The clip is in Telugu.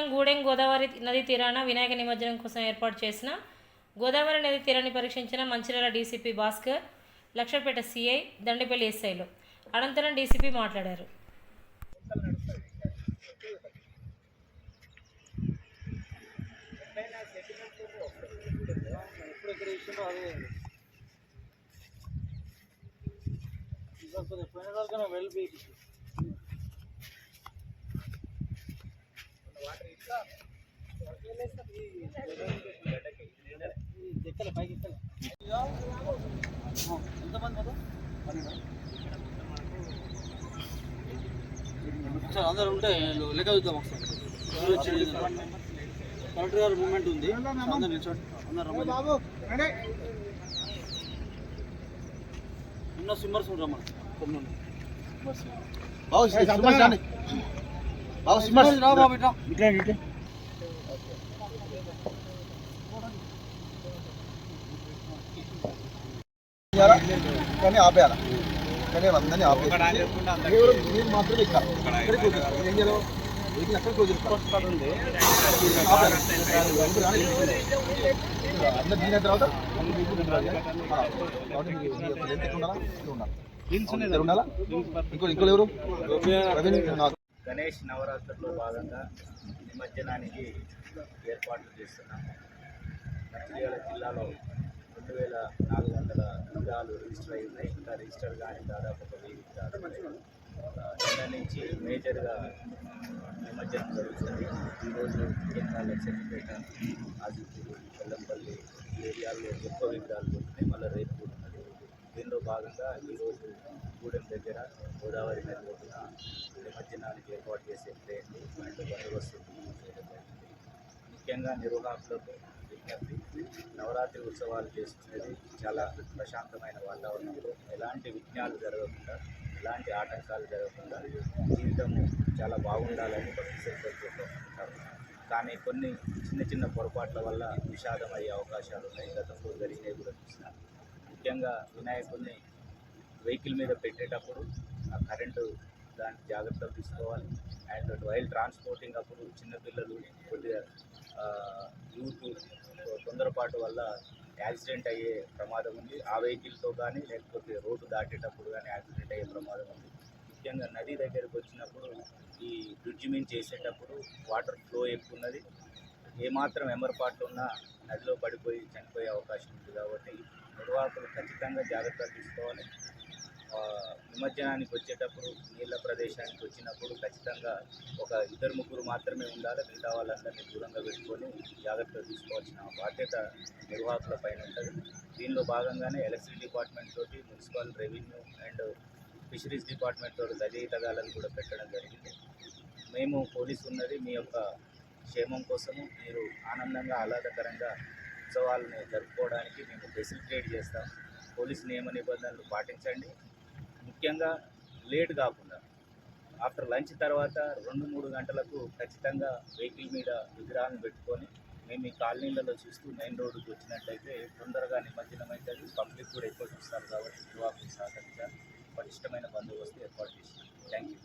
దండేపల్లి గూడెం గోదావరి నది తీరాన వినాయక నిమజ్జనం కోసం ఏర్పాటు చేసిన గోదావరి నది తీరాన్ని పరీక్షించిన మంచిర్యాల డీసీపీ భాస్కర్ లక్షపేట సిఐ దండపల్లి ఎస్ఐలు. అనంతరం డీసీపీ మాట్లాడారు. పోయిన సార్ అందరు ఉంటే లెక్క చూద్దాం ఒకసారి. కలెక్టర్ గారు మూమెంట్ ఉంది. అందరు నిల్చోండి. అందరు రమ్మని ఉన్న స్విమ్మర్స్ రమ్మని. కొన్ని బాబు కానీ ఆపేయాల? అందరినీ ఆపేయాలి మీరు మాత్రమే ఇక్కడ. ఏం చేయాలి? అందరు తర్వాత ఎంత ఉండాలా? ఉండాలి. ఇంకో ఎవరు? గణేష్ నవరాత్రుల్లో భాగంగా నిమజ్జనానికి ఏర్పాట్లు చేస్తున్నాము. మంచిర్యాల జిల్లాలో రెండు వేల నాలుగు వందల విగ్రహాలు రిజిస్టర్ అయి ఉన్నాయి ఇంకా రిజిస్టర్ కానీ దాదాపు ఒక వెయ్యి విగ్రహాలు నిన్న నుంచి మేజర్గా నిమజ్జనం జరుగుతుంది. ఈరోజు కేంద్రాల లక్ష్మీపేట ఆదిపూర్ బెల్లంపల్లి ఏరియాల్లో ఎక్కువ విగ్రహాలు దొరుకుతాయి. మళ్ళీ రేపు దీనిలో భాగంగా ఈరోజు గూడెం దగ్గర గోదావరి నది ఒడ్డున నిమజ్జనానికి ఏర్పాటు చేసే ప్లేట్లు అండ్ బందోబస్తు ముఖ్యంగా నిర్వాహకులకు విజ్ఞప్తి నవరాత్రి ఉత్సవాలు చేసుకునేది చాలా ప్రశాంతమైన వాతావరణంలో. ఎలాంటి విఘ్నాలు జరగకుండా ఎలాంటి ఆటంకాలు జరగకుండా జీవితం చాలా బాగుండాలని భక్తి శ్రద్ధలతో ఉంటారు కానీ కొన్ని చిన్న చిన్న పొరపాట్ల వల్ల విషాదం అయ్యే అవకాశాలు ఉన్నాయి గతంలో జరిగినవి కూడా చూసినా ముఖ్యంగా వినాయకుడిని వెహికల్ మీద పెట్టేటప్పుడు ఆ కరెంటు దానికి జాగ్రత్తలు తీసుకోవాలి. అండ్ వైల్ ట్రాన్స్పోర్టింగ్ అప్పుడు చిన్నపిల్లలు కొద్దిగా యూత్ తొందరపాటు వల్ల యాక్సిడెంట్ అయ్యే ప్రమాదం ఉంది. ఆ వెహికల్తో కానీ లేకపోతే రోడ్డు దాటేటప్పుడు కానీ యాక్సిడెంట్ అయ్యే ప్రమాదం ఉంది. ముఖ్యంగా నది దగ్గరకు వచ్చినప్పుడు ఈ బ్రిడ్జ్ మీద చేసేటప్పుడు వాటర్ ఫ్లో ఎక్కువ ఉన్నది. ఏమాత్రం ఎమరపాట్లు ఉన్నా నదిలో పడిపోయి చనిపోయే నిర్వాహకులు ఖచ్చితంగా జాగ్రత్తలు తీసుకోవాలి. నిమజ్జనానికి వచ్చేటప్పుడు నీళ్ళ ప్రదేశానికి వచ్చినప్పుడు ఖచ్చితంగా ఒక ఇద్దరు ముగ్గురు మాత్రమే ఉండాలి. మిగతా వాళ్ళందరినీ దూరంగా పెట్టుకొని జాగ్రత్తలు తీసుకోవాల్సిన బాధ్యత నిర్వాహకుల పైన ఉంటుంది. దీనిలో భాగంగానే ఎలక్ట్రిసిటీ డిపార్ట్మెంట్ తోటి municipal revenue and fisheries department తోటి గజీ కూడా పెట్టడం జరిగింది. మేము పోలీసు ఉన్నది మీ యొక్క క్షేమం కోసము మీరు ఆనందంగా ఆహ్లాదకరంగా ఉత్సవాలను జరుపుకోవడానికి మేము ఫెసిలిటేట్ చేస్తాం. పోలీస్ నియమ నిబంధనలు పాటించండి. ముఖ్యంగా లేట్ కాకుండా ఆఫ్టర్ లంచ్ తర్వాత రెండు మూడు గంటలకు ఖచ్చితంగా వెహికల్ మీద విగ్రహాలను పెట్టుకొని మేము ఈ కాలనీలలో చూస్తూ మెయిన్ రోడ్డుకి వచ్చినట్లయితే తొందరగా నిమజ్జనం అవుతుంది. పబ్లిక్ కూడా ఎక్కువ చూస్తారు కాబట్టి నిర్వాహకులు సహకరించాలి. పటిష్టమైన బందోబస్తు ఏర్పాటు చేసినాం థ్యాంక్ యూ